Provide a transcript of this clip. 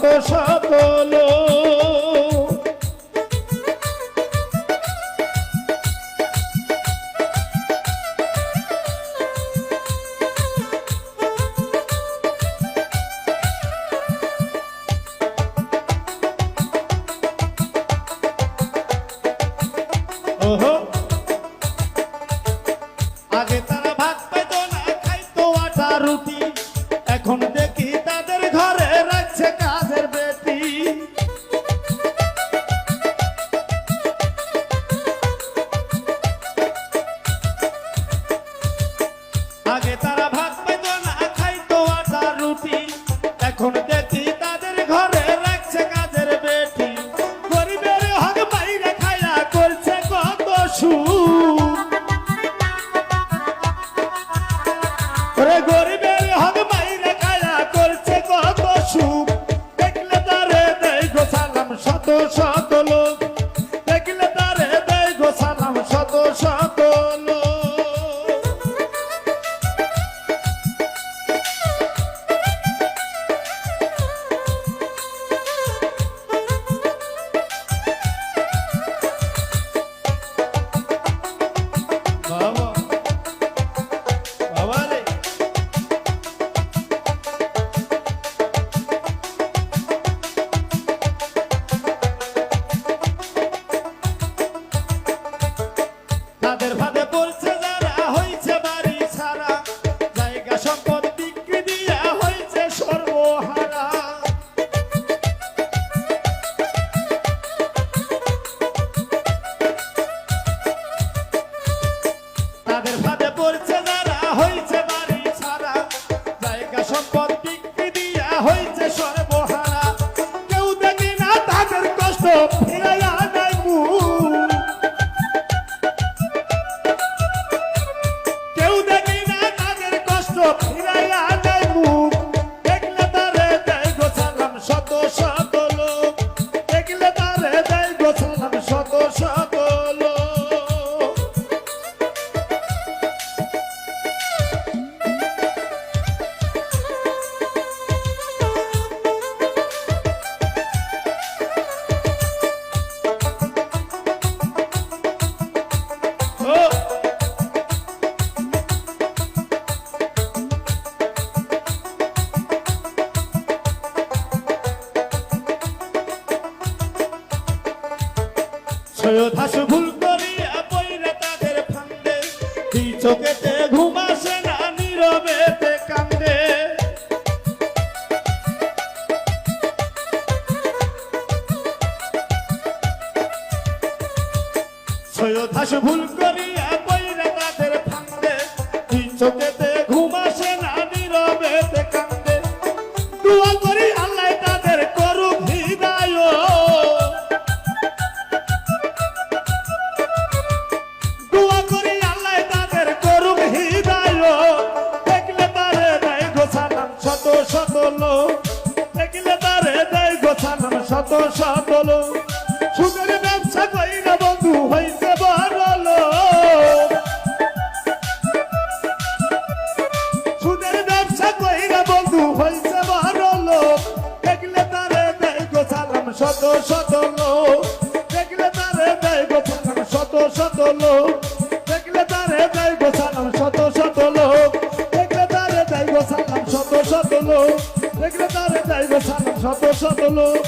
শত লোক ওহো গরিবের হক বাইরে খায়া করছে কত সুখ। দেখলে তারে দেয় গো শত শত লোক। সৈয়দ হাসু ভুল করিয়া পইরা তাদের ফান্দে। দুই চোখেতে ঘুম আসে না নীরবেতে কান্দে। সৈয়দ হাসু ভুল করিয়া পইরা তাদের ফান্দে। দুই চোখেতে লোক দেখলে তারে দেয় গোছালাম শত শত লোক। সুদের ব্যবসা কইরা বন্ধু হইছে বড় লোক সুদের ব্যবসা কইরা বন্ধু হইছে বড় লোক দেখলে তারে দেয় গোছালাম শত শত লোক। দেখলে তারে দেয় গোছালাম শত শত লোক। দেখলে তারে দেয় গোছালাম শত শত দেখলে তারে দেয় শত শত দেখলে তারে যাইবে সারা শত শত লোক।